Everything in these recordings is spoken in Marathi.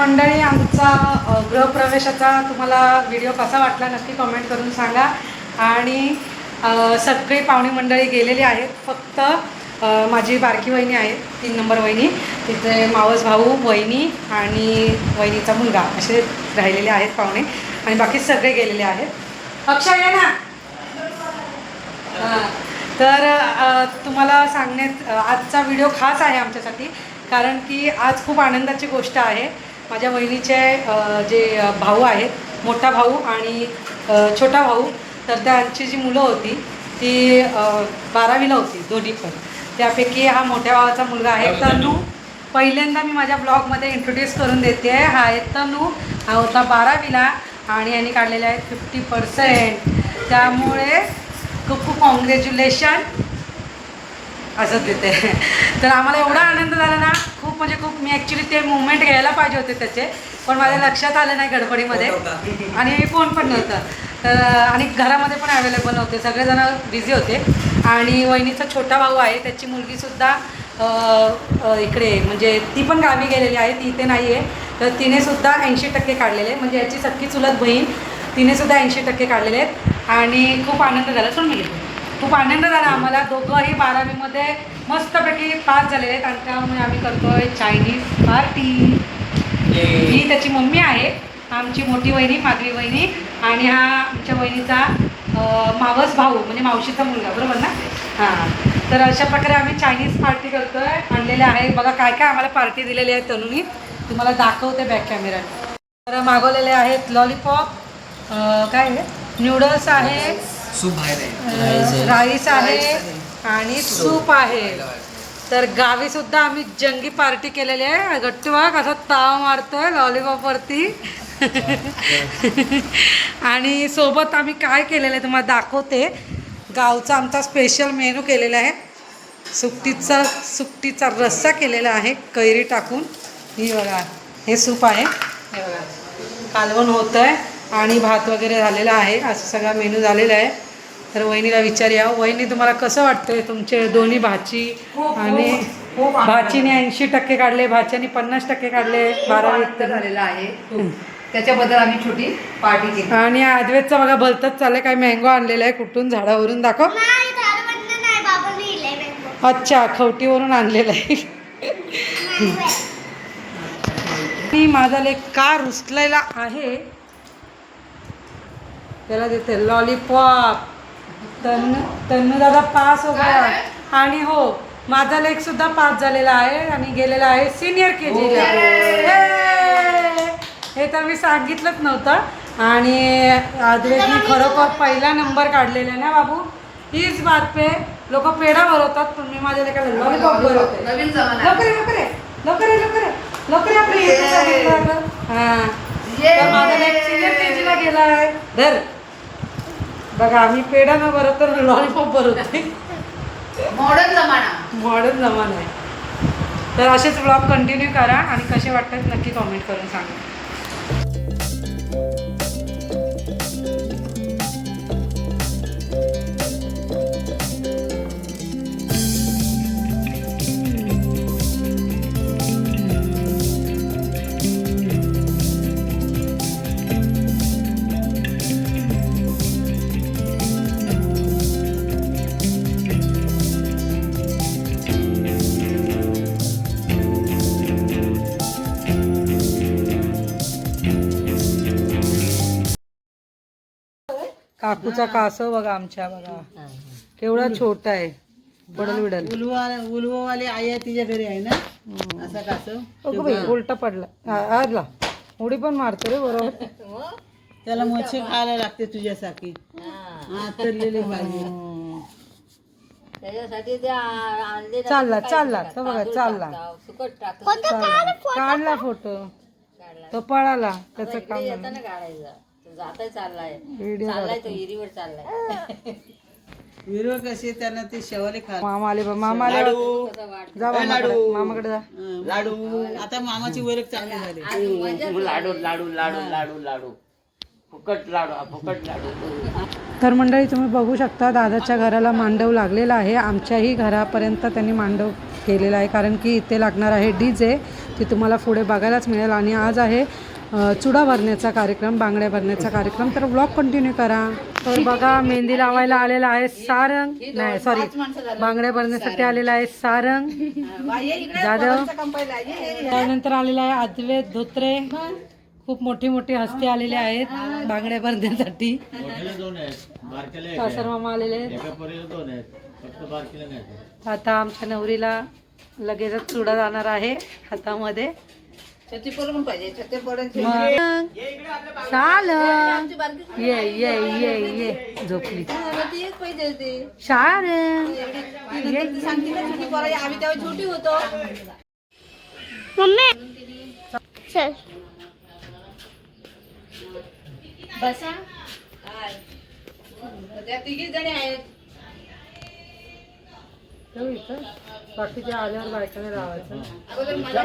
मंडळी आमचा गृहप्रवेशाचा तुम्हाला व्हिडिओ कसा वाटला नक्की कमेंट करून सांगा. आणि सगळी पाहुणी मंडळी गेलेली आहेत. फक्त माझी बारकी वहिनी आहे तीन नंबर वहिनी. तिथे मावस भाऊ वहिनी आणि वहिनीचा मुलगा असे राहिलेले आहेत पाहुणे. आणि बाकी सगळे गेलेले आहेत. अक्षय ये ना. तर तुम्हाला सांगण्यात आजचा व्हिडिओ खास आहे आमच्यासाठी. कारण की आज खूप आनंदाची गोष्ट आहे. माझ्या वहिनीचे जे भाऊ आहेत मोठा भाऊ आणि छोटा भाऊ तर त्यांची जी मुलं होती ती बारावीला होती दोन्ही पण त्यापैकी हा मोठ्या भावाचा मुलगा आहे तनू. पहिल्यांदा मी माझ्या ब्लॉगमध्ये इंट्रोड्यूस करून देते. हा आहे तनू. हा होता बारावीला आणि यांनी काढलेले आहेत फिफ्टी पर्सेंट त्यामुळे खूप खूप कॉंग्रॅच्युलेशन असं देते. तर आम्हाला एवढा आनंद झाला ना खूप म्हणजे खूप मी ॲक्च्युली ते मुवमेंट घ्यायला पाहिजे होते त्याचे पण माझ्या लक्षात आलं नाही गडबडीमध्ये. आणि फोन पण नव्हतं. तर आणि घरामध्ये पण अवेलेबल नव्हते. सगळेजण बिझी होते. आणि वहिनीचा छोटा भाऊ आहे त्याची मुलगीसुद्धा इकडे म्हणजे ती पण गावी गेलेली आहे ती इथे नाही आहे तर तिने सुद्धा ऐंशी टक्के काढलेले. म्हणजे याची सख्खी चुलत बहीण तिने सुद्धा ऐंशी टक्के काढलेले आहेत. आणि खूप आनंद झाला. सोड मी खूप आनंद झाला आम्हाला. दोघंही बारावीमध्ये मस्तपैकी पास झालेले आहेत आणि त्यामुळे आम्ही करतोय चायनीज पार्टी ही त्याची मम्मी आहे आमची मोठी वहिनी मागली वहिनी आणि हा आमच्या वहिनीचा मावस भाऊ म्हणजे मावशीचा मुलगा बरोबर ना? हां. तर अशा प्रकारे आम्ही चायनीज पार्टी करतोय. आणलेले आहे. बघा काय काय आम्हाला पार्टी दिलेली आहे तनुनी तुम्हाला दाखवते बॅक कॅमेऱ्यात तर मागवलेले आहेत लॉलीपॉप काय आहे न्यूडल्स आहे. सूप आहे राईस आहे आणि सूप आहे. तर गावी सुद्धा आम्ही जंगी पार्टी केलेली आहे. गट्टू बघ असा ताव मारतोय लॉलीपॉपवरती. आणि सोबत आम्ही काय केलेलं आहे तुम्हाला दाखवते. गावचा आमचा स्पेशल मेनू केलेला आहे. सुकटीचा सुकटीचा रस्सा केलेला आहे. कैरी टाकून. ही बघा हे सूप आहे. हे बघा कालवण होतं आहे आणि भात वगैरे झालेला आहे. असं सगळा मेनू झालेला आहे. तर वहिनीला विचारूया वहिनी तुम्हाला कसं वाटतंय तुमचे दोन्ही भाची? आणि भाचीने ऐंशी टक्के काढले भाच्याने पन्नास टक्के काढले बारावी आनंद झालेला आहे. त्याच्याबद्दल आम्ही छोटी पार्टी केली. आणि आदवेतचा बघा भलतच चाललंय. काय मँगो आणलेला आहे कुठून? झाडावरून दाखव. अच्छा खवटीवरून आणलेलं आहे. आणि माझा लेख का रुसलेला आहे? त्याला देते लॉलीपॉप. तन्नू तन्नू दादा पास हो गया. आणि हो माझा लेख सुद्धा पास झालेला आहे आणि गेलेला आहे सिनियर के जीला हे तर मी सांगितलंच नव्हतं. आणि आदवेदनी खरोखर पहिला नंबर काढलेला ना बाबू? हीच बात पे लोक पेढा भरवतात पण मी माझ्या लेखाला लॉलीपॉप भरवते लवकर लवकर. लवकर लवकर. लवकर? हा. माझा लेक सिनियर के जीला गेला आहे. धर. बघा आम्ही पेढा न भरत तर लॉलीपॉप भरवते मॉडर्न जमाना. मॉडर्न जमाना आहे. तर असेच ब्लॉग कंटिन्यू करा आणि कसे वाटतात नक्की कमेंट करून सांगा. काकूचा कासव बघा आमच्या बघा. केवढा छोटा आहे. पडल बिडल उलवा उलवावाली आई आहे तिच्या घरी आहे ना? असा कासव. बाई उलटा पडला. आ- आला उडी पण मारतो रे बरोबर. त्याला मच्छी खायला लागते तुझ्यासारखी हा. तरलेली पाहिजे चालला चालला. तो बघा चालला. चालला. काढला फोटो. तो पळाला त्याचं काम झालं. व्हिडिओ काढतो. विरो कशी त्यांना ते शेवाले खा मामा आले बा मामा आले. बा. जा मामाकडे मामाकडे जा. लाडू. आता मामाची वरक चांगली झाली. लाडू लाडू लाडू लाडू लाडू. फुकट लाडू हा फुकट लाडू. तर मंडळी तुम्ही बघू शकता दादाच्या घराला मांडव लागलेला आहे. आमच्याही घरापर्यंत त्यांनी मांडव केलेलं आहे कारण की इथे लागणार आहे डी जे ती तुम्हाला पुढे बघायलाच मिळेल. आणि आज आहे चुडा भरण्याचा कार्यक्रम बांगड्या भरण्याचा कार्यक्रम. तर ब्लॉग कंटिन्यू करा. तर बघा मेहंदी लावायला आलेला आहे सारंग. नाही सॉरी बांगड्या भरण्यासाठी आलेला आहे सारंग. जाधव. त्यानंतर आलेला आहे अद्वैत धोत्रे. खूप मोठी मोठी हस्ती आलेले आहेत बांगड्या भरण्यासाठी. सासर मामा आलेले आहेत. आता आमच्या नवरीला लगेचच चुडा जाणार आहे हातामध्ये. मग? चालं ये ये ये ये झोपली. सांगते ना छोटी पोरं आम्ही तेव्हा छोटी होतो. चल. बसा. त्या तिघी जणी आहेत. बाकीच्या आल्यावर बायकाने मला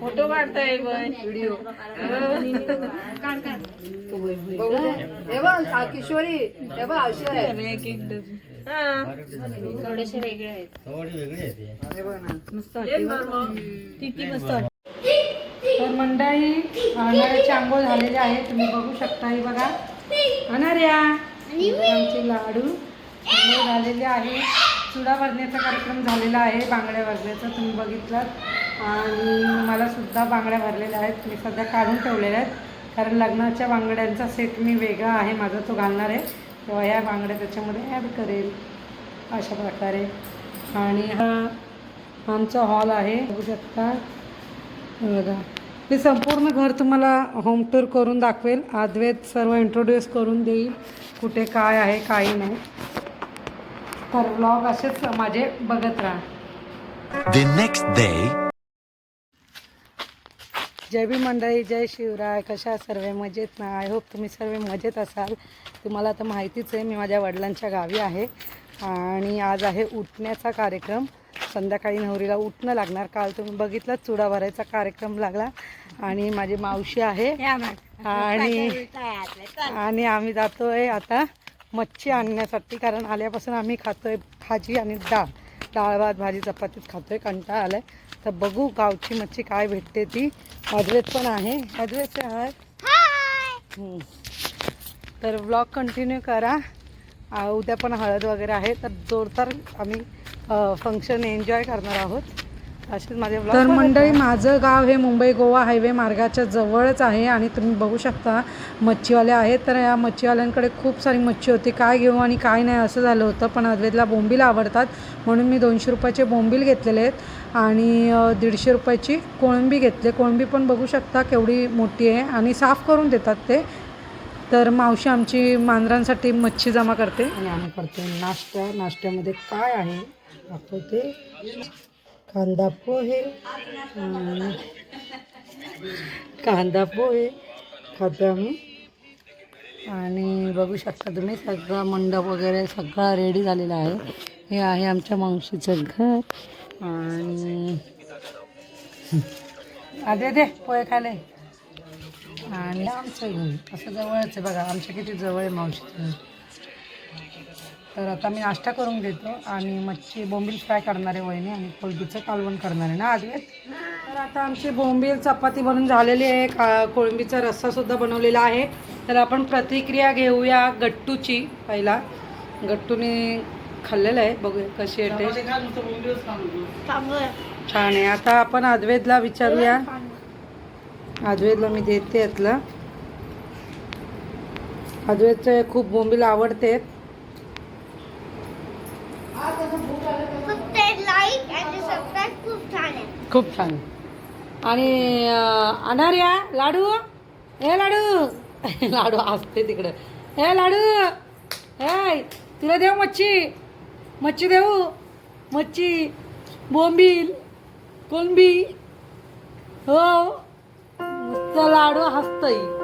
फोटो काढताय व्हिडिओ. हे बघ किशोरी. हे बघ औषध तर मंडळी अनाऱ्याची आंघोळ झालेली आहे तुम्ही बघू शकता ही बघा. अनाऱ्या आमचे लाडू आंघोळ झालेले आहे. चुडा भरण्याचा कार्यक्रम झालेला आहे. बांगड्या भरण्याचा तुम्ही बघितलात. आणि सुद्धा बांगड्या भरलेल्या आहेत. मी सध्या काढून ठेवलेल्या आहेत. कारण लग्नाच्या बांगड्यांचा सेट मी वेगळा आहे. माझा तो घालणार आहे. तेव्हा ह्या बांगड्या त्याच्यामध्ये ॲड करेल. अशा प्रकारे. आणि हा आमचा हॉल आहे. बघू शकता. हे बघा. मी संपूर्ण घर तुम्हाला होम टूर करून दाखवेल. आदवेत सर्व इंट्रोड्यूस करून देईल. कुठे काय आहे काही नाही. तर ब्लॉग असेच माझे बघत राहा. The next day. जय भी मंडळी जय शिवराय. कशा सर्व? मजेत ना? आय होप तुम्ही सर्व मजेत असाल. तुम्हाला आता माहितीच आहे मी माझ्या वडिलांच्या गावी आहे. आणि आज आहे उठण्याचा कार्यक्रम. संध्याकाळी नवरीला उठणं लागणार. काल तुम्ही बघितलं चुडा भरायचा कार्यक्रम लागला. आणि माझी मावशी आहे. आणि आणि आम्ही जातोय आता मच्छी आणण्यासाठी. कारण आल्यापासून आम्ही खातोय भाजी आणि डाळ. डाळ भात भाजी चपातीत खातोय कंटाळा आलाय. तर बघू गावची मच्छी काय भेटते ती. अद्वैत पण आहे. अद्वैत आहे हम्म. तर ब्लॉग कंटिन्यू करा. उद्या पण हळद वगैरे आहे. तर जोरदार आम्ही फंक्शन एन्जॉय करणार आहोत. तर मंडळी माझं गाव हे मुंबई गोवा हायवे मार्गाच्या जवळच आहे आणि तुम्ही बघू शकता मच्छीवाले आहेत. तर या मच्छीवाल्यांकडे खूप सारी मच्छी होती. काय घेऊ आणि काय नाही असं झालं होतं पण अद्वैतला बोंबील आवडतात. म्हणून मी दोनशे रुपयाचे बोंबील घेतलेले आहेत आणि दीडशे रुपयाची कोळंबी घेतले. कोळंबी पण बघू शकता केवढी मोठी आहे आणि साफ करून देतात ते. तर मावशी आमची मांजरांसाठी मच्छी जमा करते. आणि आम्ही करतो नाश्ता. नाश्त्यामध्ये काय आहे? दाखवते. कांदा पोहे. कांदा पोहे खातो आम्ही. आणि बघू शकता तुम्ही सगळं मंडप वगैरे सगळं रेडी झालेला आहे. हे आहे आमच्या मावशीचं घर. आणि आदे दे पोहे खाले. आणि आमचं घर असं जवळच आहे बघा. आमच्या किती जवळ आहे मावशीचं घर. तर आता मी नाश्ता करून घेतो आणि मच्छी बोंबील फ्राय करणार आहे वहिनी आणि कोळंबीचं कालवण करणार आहे ना आदवेत तर आता आमची बोंबील चपाती बनून झालेली आहे. का कोळंबीचा रस्सासुद्धा बनवलेला आहे. तर आपण प्रतिक्रिया घेऊया गट्टूची पहिला. गट्टूने खाल्लेलं आहे. बघूया कशी. चांगलं छान आहे. आता आपण अद्वैतला विचारूया. अद्वैतला मी देते यातलं. अद्वैतचे खूप बोंबील आवडते फक्त लाईक आणि सबस्क्राईब खूप छान आहे खूप छान. आणि अनार्या लाडू? ए लाडू! लाडू असते तिकडं. ए लाडू! ए तुला देऊ मच्छी? मच्छी देऊ? मच्छी बोंबील कोलंबी. हो. नुसतं लाडू हसतंय.